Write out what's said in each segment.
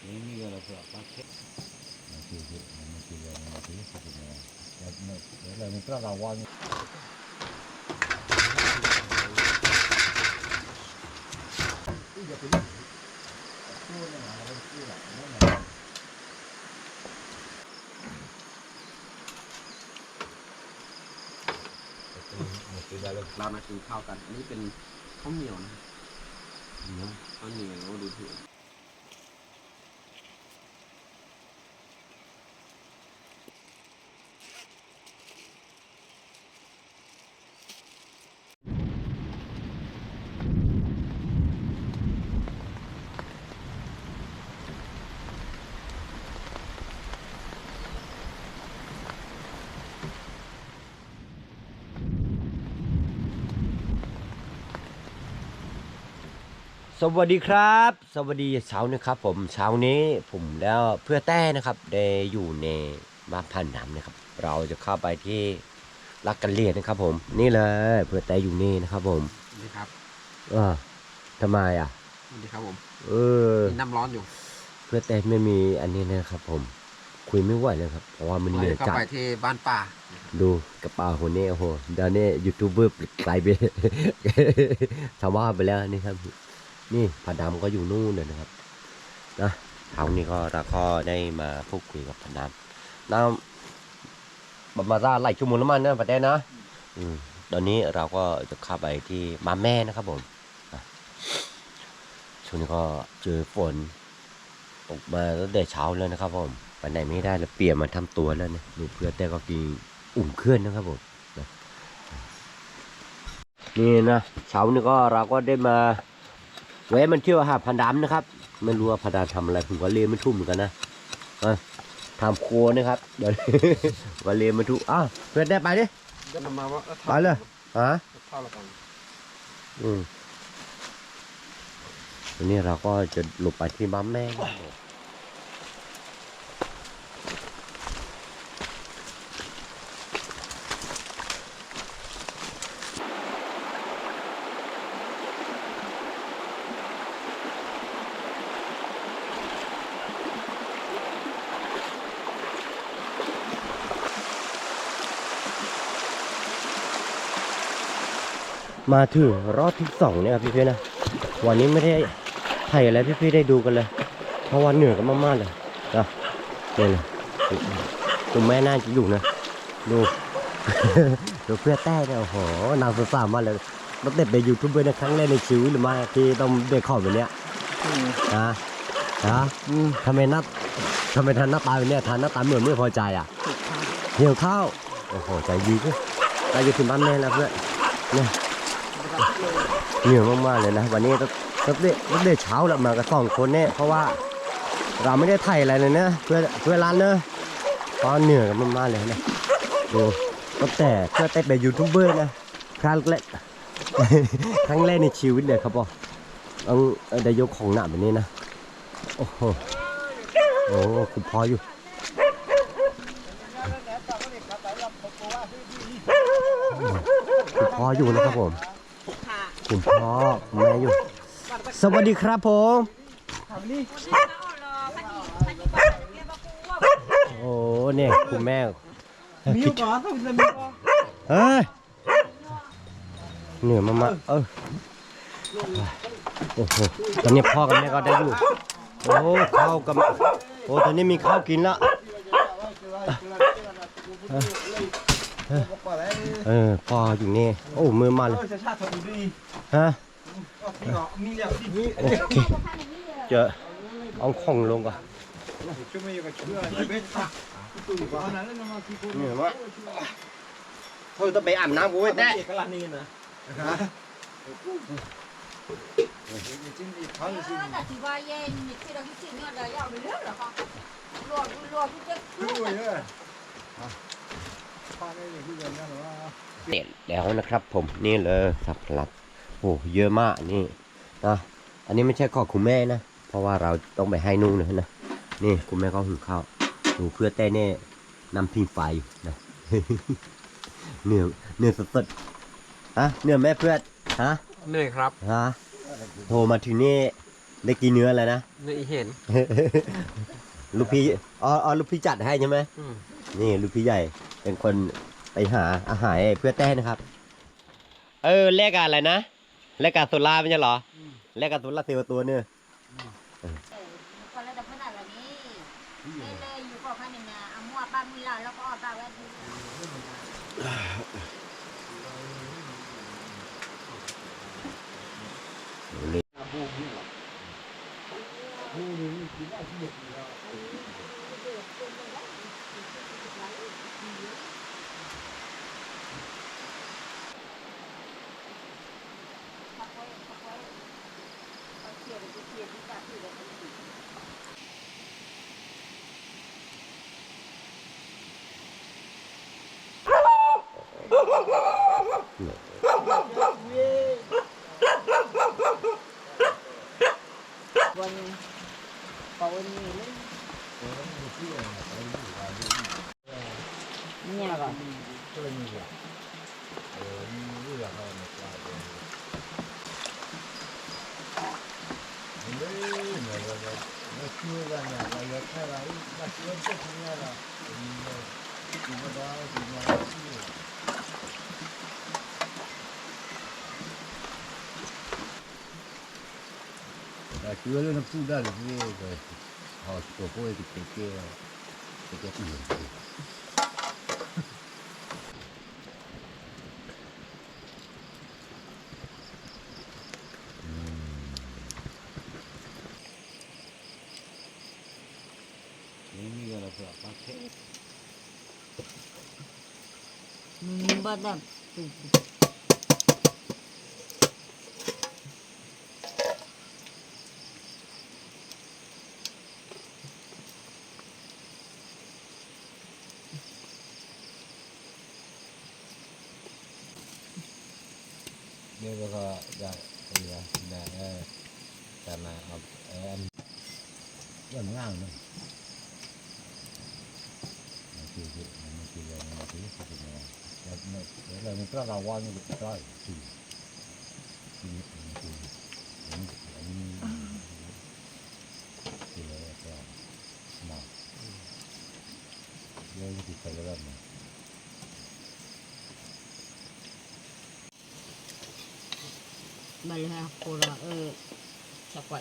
Ini kalau sudah pakai. Nanti nanti nanti nanti nanti. Lah mitra lawan. เรามากินข้าวกัน อันนี้เป็นข้าวเหนียวนะข้าวเหนียวดูถือ สวัสดีครับ สวัสดีเช้านะครับ ผมเช้านี้ผมแล้วเพื่อแต้นะครับได้อยู่ในบ้านพันน้ำนะครับ เราจะเข้าไปที่รักกันเลียดนะครับ ผม นี่เลยเพื่อแต้อยู่นี่นะครับ ผมนี่ครับเออทำไมอะนี่ครับผมเออมีน้ำร้อนอยู่ เพื่อแต้ไม่มีอันนี้นะครับ ผม คุยไม่ไหวเลยครับเพราะว่ามันเหนื่อยเข้าจัดไปที่บ้านป่าดูกระเป๋าคนนี้โอ้โหเดี๋ยวนี้ยูทูบเบอร์ไกลไปชาวบ้านไปแล้วนี่ครับ นี่ผาดำก็อยู่นู่นเลยนะครับนะเช้านี้ก็เราก็ได้มาพูดคุยกับผาดำน้ำประมาณหลชั่วโมงแล้วมันนะประเด็นนะ อืมตอนนี้เราก็จะเข้าไปที่บ้าแม่นะครับผมช่วงนี้ก็เจอฝนตกมาตั้งแต่เช้าแล้วนะครับผมไปไหนไม่ได้แล้วเปลี่ยนมาทำตัวแล้วนะดูเพื่อนแต่ก็กินอุ่มเคลื่อนนะครับผมนะนี่นะเช้านี้ก็เราก็ได้มา แวะมันเที่ยวหาพันดำนะครับ ไม่รู้ว่าพันดำทำอะไรผมก็เลียไม่ทุ่มเหมือนกันนะมาทำครัวนะครับ เดี๋ยวว่าเรียนไม่ทุ่มอ้าวเพื่อนได้ไปดิไปเลยฮะข้าวอืมวันนี้เราก็จะหลบไปที่บ้านแม่ มาถึงรอบที่สองเนี่ยครับพี่ๆนะ วันนี้ไม่ได้ถ่ายอะไรพี่ๆได้ดูกันเลย เพราะว่าเหนื่อยกันมากๆเลยนะเนี่ยนะคุณแม่น่าจะอยู่นะ ดู ดูเพื่อแต้เนี่ยโอ้โหนางสาวๆมากเลยตั้งแต่เป็นยูทูบเบอร์ในครั้งแรกในชีวิตเลยมากที่ต้องได้ขอบแบบเนี้ยนะนะอืมทำไมหน้าทำไมทันหน้าตาแบบเนี้ยทันหน้าตาเหมือนไม่พอใจอะเหี่ยวข้าวโอ้โหใจดีก็เราจะถึงบ้านแม่แล้วเพื่อนเนี่ย เหนื่อยมากๆเลยนะ วันนี้ต้องต้งเดต้องเดเช้าแล้วมากับสองคนเนี่ยเพราะว่าเราไม่ได้ถ่ายอะไรเลยนะเพื่อเพื่อร้านเนอะเพราะเหนื่อยกันมากๆเลยนะดูตั้งแต่เพื่อเต้นเป็นยูทูบเบอร์นะครั้งแรกครั้งแรกในชีวิตเลยครับพ่อต้องได้ยกของหนักแบบนี้นะโอ้โหโอ้คุณพ่ออยู่คุณพออยู่นะครับผม คุณพ่อแม่อยู่ สวัสดีครับผมโอ้เนี่ยคุณแม่มีก่อนต้องจะมีก่อนเฮ้ยเหนื่อยมากๆเออโอ้โหตอนนี้พ่อกับแม่ก็ได้อยู่โอ้ข้าวกับโอ้ตอนนี้มีข้าวกินล้วเออพ่ออยู่นี่โอ้มือมันเลย โอเคจะเอาของลงก่อนนี่วะเธอต้องไปอาบน้ำกูไว้แน่กลาเสร็จแล้วนะครับผมนี่เลยสับหลัด โอ้เยอะมากนี่นะอันนี้ไม่ใช่ข้อคุณแม่นะ เพราะว่าเราต้องไปให้นุ่งนะนะนี่คุณแม่ก็หุงข้าวดูเพื่อเต้เน่นำพิงไฟอยู่นะเหนื่อยเหนื่อยสุดๆฮะเหนื่อยแม่เพื่อนฮะเหนื่อยครับฮะโทรมาถึงนี่ได้กินเนื้อแล้วนะนี่เห็นลูกพี่อ๋ออ๋อลูกพี่จัดให้ใช่ไหมอืมนี่ลูกพี่ใหญ่เป็นคนไปหาอาหารให้เพื่อแต้นะครับ เออแลกกับอะไรนะ แลกกับโซล่าไม่ใช่เหรอแลกกับโซล่าเซลล์ตัวเนี่ยเออคนละแต่ขนาดแบบนี้นี่เลยอยู่กับพันเนี่ยนะเอามั่วป้ามุลาแล้วก็เอาป้าแวดดู วันปวันนี้เลยเนี่ยก่อน La ciudad de una puta de que ha scopo e che che che che che นี่ก็เราปลาเค็มบ้า นแบบนี่ก็จะนี่นะนะเอ อแต่มาเอาเออเรื่องง่างเนาะมันคือมันคืออะไรมันคือสิ่งอะไรแล้วแล้วเราไม่กล้า เราว่า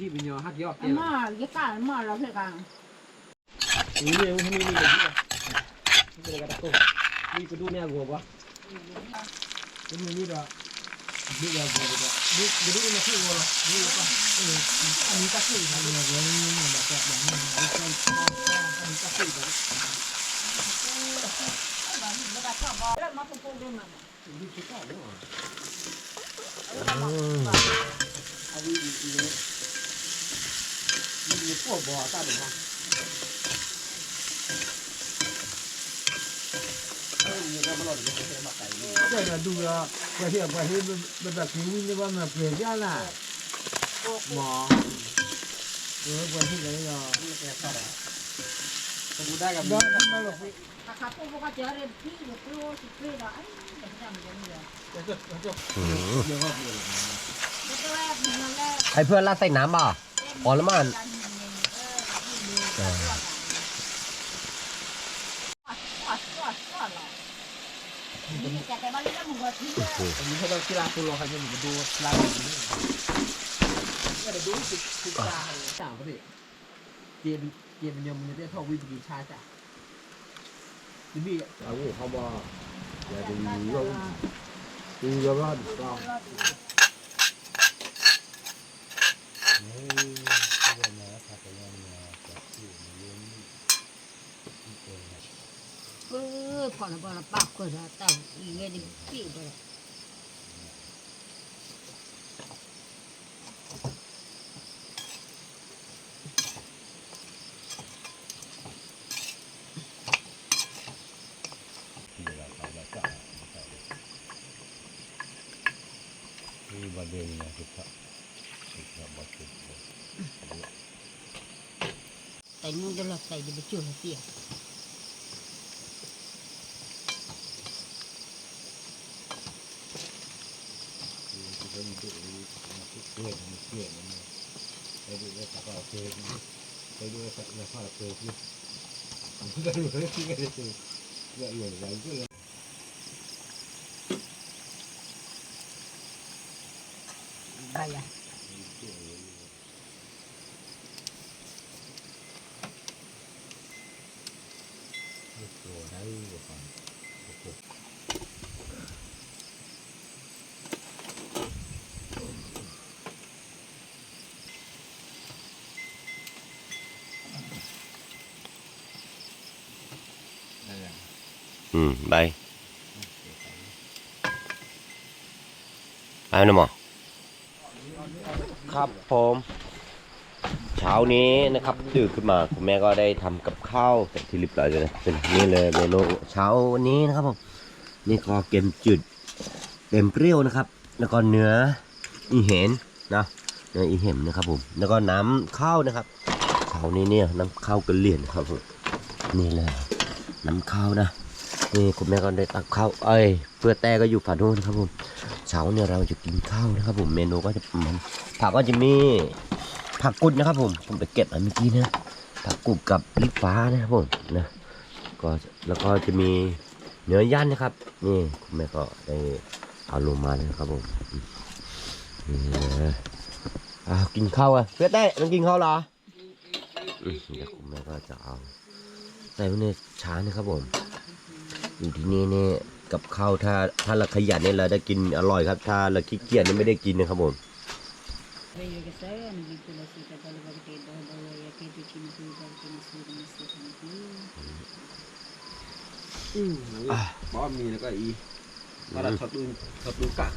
วัยยายบอกขี้กันอาดามเรื่องอะไรใช่ไหมนะวิธีเป็นยอฮักยอกอาม่าเยกาอาม่าเราเพื่อกันนี่เนี่ยมันนี่นี่เลยนี่เลยกร มีพวกบ่อตาดูนะก็จะดูละไปเห็นไปเห็นเป็นแบบผิวนี่ว่ามันเปลี่ยนยากนะหมอเอวไปเห็นอะไรอะดูได้กับได้ไม่หรอกขาปูก็เจอเรนที่หรือปลูกปลูกอะไรอย่างเงี้ยเดี๋ยวจะเดี๋ยวจะให้เพื่อนลาดใส่น้ำป่ะอ๋อแล้วมัน อันนี้ให้เรากีฬาปูโลครับยังหนูมาเดี๋ยวดูสิกีฬาอะไรต่างประเทศเกมเกมมันยังมันจะได้ท่อวิ่ดีชาจ้ะดิบี้อาวุธเขาบอกอย่าดูเราดูเราบ้านเรา อพอละพอละปากคนละเต่ มันคือเกลือมันเกลือมันไปดูว่าสักการะเกลือไปดูว่าสักการะเกลือคือมันก็รู้เลยที่ก็ได้คือเกลืออยู่ไหนก็เลยไปอะตัวได้กว่า อืมไปไปนะหมอครับผมเช้านี้นะครับตื่นขึ้นมาคุณแม่ก็ได้ทำกับข้าวเสร็จที่เรียบร้อยเลยนะเป็นนี่เลยเมนูเช้าวันนี้นะครับผมนี่ก็เกมจืดเต็มเปรี้ยวนะครับ แล้วก็เนื้ออีเห็นนะเนื้ออีเห็มนะครับผมแล้วก็น้ำข้าวนะครับเช้านี้เนี่ยน้ำข้าวกระเหลี่ยนครับผมนี่เลยน้ำข้าวนะ นี่คุณแม่ก็ได้ตักข้าวเอ้ยเพื่อแต่ก็อยู่ฝั่งนู้นะครับผมเช้าเนี่ยเราจะกินข้าวนะครับผมเมนูก็จะมันผักก็จะมีผักกุดนะครับผมผมไปเก็บมาเมื่อกี้นะผักกุดกับลิกฟ้านะครับผมนะก็แล้วก็จะมีเนื้อย่างนะครับนี่คุณแม่ก็ได้เอาลงมาเลยนะครับผมนี่เลยอ้าวกินข้าวอะเพื่อแต่ต้องกินข้าวเหรอเดี๋ยวคุณแม่ก็จะเอาใส่ไว้ในชานะครับผม อยู่ที่นี่เนี่ยกับข้าวถ้าถ้าเราขยันเนี่ยเราได้กินอร่อยครับ ถ้าเราขี้เกียจเนี่ยไม่ได้กินนะครับผม Veio que sai, não vi pela cita da leva que da da ya que tu tinha que dar que não sei não sei como que อืมบอมีแล้วก็อีก็เราทดดูทดดูกะ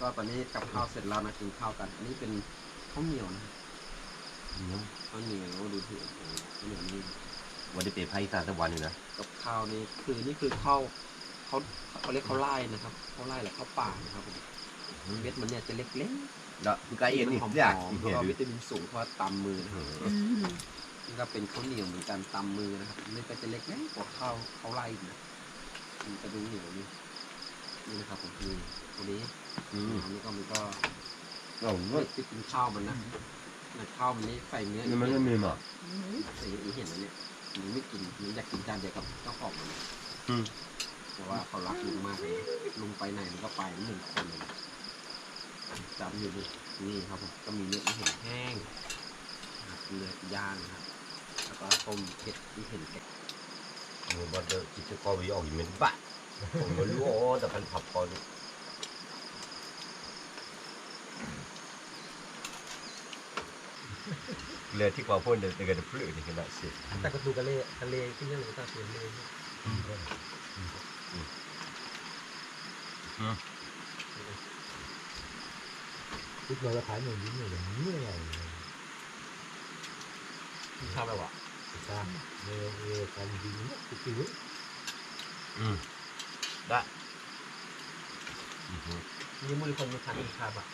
ก็ตอนนี้กับข้าวเสร็จแล้วนะกินข้าวกัน อันนี้เป็นข้าวเหนียวนะข้าวเหนียวดูที่ข้าวเหนียวนี่ วันนี้เป็นไพ่สารตะวันอยู่นะกับข้าวนี่คือนี่คือข้าวเขาเขาเรียกข้าวไร่นะครับข้าวไร่หรือข้าวป่านะครับผมเม็ดมันเนี่ยจะเล็กแล้วคือไก่ๆเอ็นมันนี่หอมอยากๆเห็แล้วนก็วิตามินสูงเพราะว่าตำมือนะครับนี่ก็เป็นข้าวเหนียวเหมือนกันตำมือนะครับนี่ก็จะเล็กๆกว่าข้าวข้าวไร่อีกนะมันจะดูเหนียวนี่นี่นะครับผมนี่ตัวนี้อืมอันนี้ก็มันก็โอ้โหไม่ติดกินข้าวมันนะนะข้าวมันนี่ใส่เนื้อนี่มันไม่มีหรอใส่อีเห็นแล้วเนี่ย หนูไม่กินหนูอยากกินจานเดียวกับเจ้าของมันอืม แต่ว่าเขารักลุงมากเลยลุงไปไหนมันก็ไปหนึ่งคนเลยจำอยู่นี่นี่ครับผมก็มีเนื้ออีเห็นแห้งนะครับเนื้อย่างนะครับแล้วก็ต้มเผ็ดอีเห็นแกะมันบอกเดี๋ยวจิตจะคอวิอ อกอยู่เหมือนบ้ามไม่รู้อ๋อแต่พันผับคอนี่เรือที่กว่าพ่นเดินไปกันพลื้นี่ขนาดสียแต่กระดูกทะเลทะเลขึ้นยังไงก็ตาเสียเลยทุกเราจะขายหนึ่งยิ้มหนึ่งอย่างนี้เลยชอบแบบว่าจ้าเออเออการยิงเนี่ยคือคืออืมได้นี่มือคนมาทานอีกครับอะ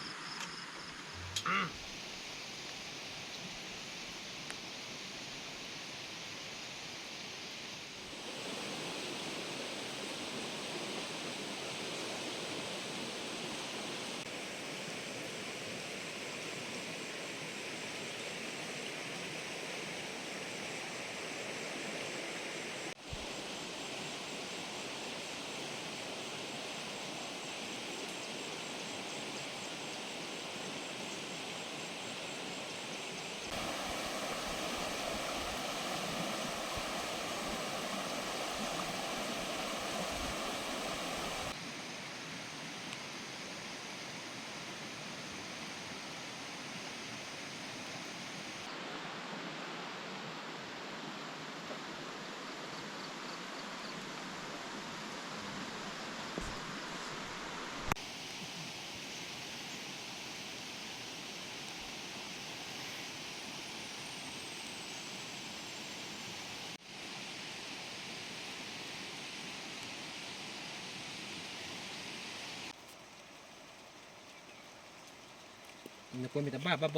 มีคนมีแต่บ้าบ้าบอ